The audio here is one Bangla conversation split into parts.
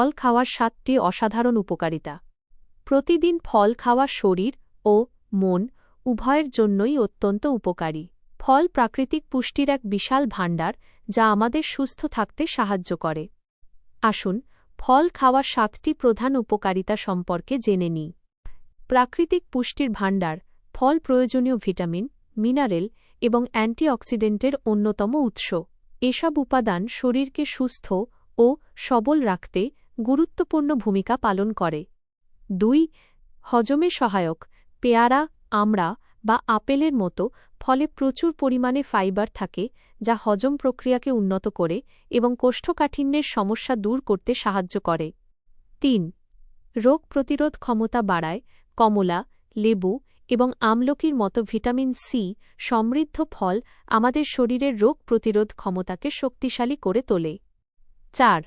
ফল খাওয়ার সাতটি অসাধারণ উপকারিতা। প্রতিদিন ফল খাওয়া শরীর ও মন উভয়ের জন্যই অত্যন্ত উপকারী। ফল প্রাকৃতিক পুষ্টির এক বিশাল ভাণ্ডার যা আমাদের সুস্থ থাকতে সাহায্য করে। আসুন, ফল খাওয়ার সাতটি প্রধান উপকারিতা সম্পর্কে জেনে নিই। প্রাকৃতিক পুষ্টির ভাণ্ডার, ফল প্রয়োজনীয় ভিটামিন, মিনারেল এবং অ্যান্টিঅক্সিডেন্টের অন্যতম উৎস। এসব উপাদান শরীরকে সুস্থ ও সবল রাখতে গুরুত্বপূর্ণ ভূমিকা পালন করে। দুই, হজমে সহায়ক, পেয়ারা, আমড়া বা আপেলের মতো ফলে প্রচুর পরিমাণে ফাইবার থাকে, যা হজম প্রক্রিয়াকে উন্নত করে এবং কোষ্ঠকাঠিন্যের সমস্যা দূর করতে সাহায্য করে। তিন, রোগ প্রতিরোধ ক্ষমতা বাড়ায়, কমলা, লেবু এবং আমলকির মতো ভিটামিন সি সমৃদ্ধ ফল আমাদের শরীরের রোগ প্রতিরোধ ক্ষমতাকে শক্তিশালী করে তোলে। চার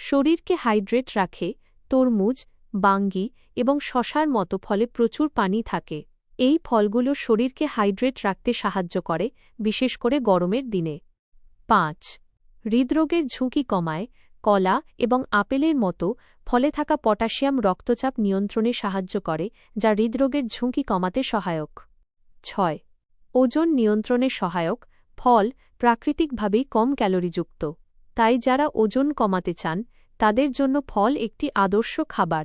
শরীরকে হাইড্রেট রাখে, তরমুজ, বাঙ্গি এবং শশার মতো ফলে প্রচুর পানি থাকে। এই ফলগুলো শরীরকে হাইড্রেট রাখতে সাহায্য করে, বিশেষ করে গরমের দিনে। পাঁচ, হৃদরোগের ঝুঁকি কমায়, কলা এবং আপেলের মতো ফলে থাকা পটাশিয়াম রক্তচাপ নিয়ন্ত্রণে সাহায্য করে, যা হৃদরোগের ঝুঁকি কমাতে সহায়ক। ছয়, ওজন নিয়ন্ত্রণে সহায়ক, ফল প্রাকৃতিকভাবেই কম ক্যালোরিযুক্ত। তাই যারা ওজন কমাতে চান, তাদের জন্য ফল একটি আদর্শ খাবার।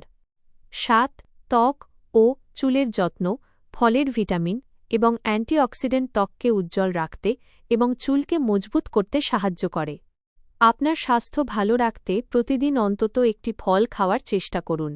সাত, ত্বক ও চুলের যত্ন, ফলের ভিটামিন এবং অ্যান্টিঅক্সিডেন্ট ত্বককে উজ্জ্বল রাখতে এবং চুলকে মজবুত করতে সাহায্য করে। আপনার স্বাস্থ্য ভালো রাখতে প্রতিদিন অন্তত একটি ফল খাওয়ার চেষ্টা করুন।